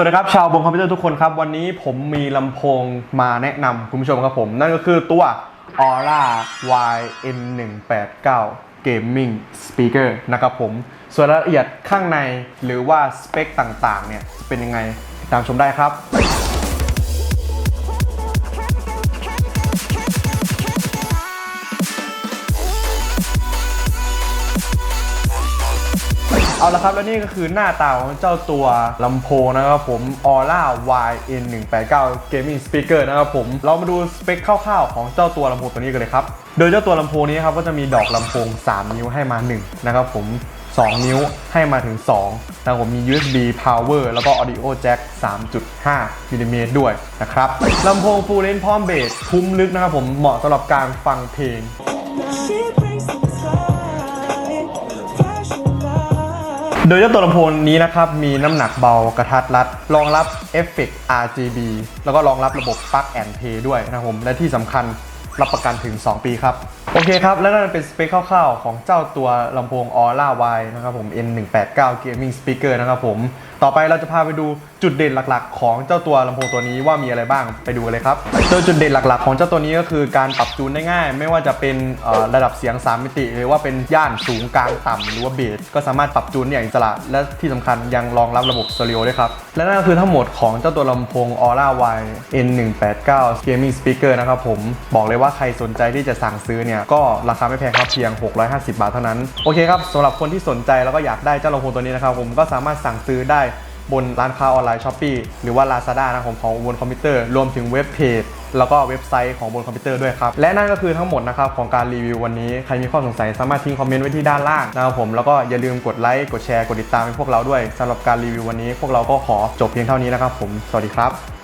วัสดีครับ ชาวบงคอมพิวเตอร์ทุกคนครับ วันนี้ผมมีลำโพงมาแนะนำคุณผู้ชมครับผม นั่นก็คือตัว Aura YN189 Gaming Speaker นะครับผม ส่วนรายละเอียดข้างในหรือว่าสเปคต่างๆ เนี่ยเป็นยังไงติดตามชมได้ครับ เอาละครับแล้วนี่ก็คือหน้าตาของเจ้าตัวลำโพงนะครับผม Aura YN189 Gaming Speaker นะครับผม เรามาดูสเปคคร่าวๆของเจ้าตัวลำโพงตัวนี้กันเลยครับ โดยเจ้าตัวลำโพงนี้ครับก็จะมีดอกลำโพง 3 นิ้วให้มา 1 นะครับผม 2 นิ้วให้มาถึง2นะครับผมมี USB power แล้วก็ audio jack 3.5มิลลิเมตรด้วยนะครับลำโพง full range พร้อมเบสคุ้มลึกนะครับผมเหมาะสำหรับการฟังเพลง โดยเจ้าตัวลำโพงนี้นะครับ มีน้ำหนักเบากระทัดรัด รองรับเอฟเฟกต์ RGB แล้วก็รองรับระบบ Plug and Play ด้วยนะครับผม และที่สำคัญรับประกันถึง 2 ปีครับ โอเคครับ และนั่นเป็นสเปคคร่าวๆ ของเจ้าตัวลำโพง Aura Y นะครับผม N189 Gaming Speaker นะครับผม ต่อไปเราจะพาไปดูจุดเด่นหลักๆ ของเจ้าตัวลำโพงตัวนี้ว่ามีอะไรบ้างไปดูกันเลยครับโดยจุดเด่นหลักๆ ของเจ้าตัวนี้ก็คือการปรับจูนได้ง่าย ไม่ว่าจะเป็นระดับเสียง 3 มิติ หรือว่าเป็นย่านสูงกลางต่ำหรือว่าเบสก็สามารถปรับจูนได้อย่างอิสระและที่สำคัญยังรองรับระบบสเตอริโอด้วยครับและนั่นก็คือทั้งหมดของเจ้าตัวลำโพง Aura Y N189 Gaming Speaker นะครับผมบอกเลยว่าใครสนใจที่จะสั่งซื้อเนี่ยก็ราคาไม่แพงครับเพียง 650 บาทเท่านั้นโอเคครับสำหรับคนที่สนใจแล้วก็อยากได้เจ้าลำโพงตัวนี้นะครับผมก็สามารถสั่งซื้อได้ บนร้านค้าออนไลน์ช้อปปีหรือว่า Lazada นะครับผมของบนคอมพิวเตอร์รวมถึงเว็บเพจแล้วก็เว็บไซต์ของบนคอมพิวเตอร์ด้วยครับ และนั่นก็คือทั้งหมดนะครับของการรีวิววันนี้ ใครมีข้อสงสัยสามารถทิ้งคอมเมนต์ไว้ที่ด้านล่างนะครับผม แล้วก็อย่าลืมกดไลค์ กดแชร์ กดติดตามให้พวกเราด้วยสำหรับการรีวิววันนี้ พวกเราก็ขอจบเพียงเท่านี้นะครับผม สวัสดีครับ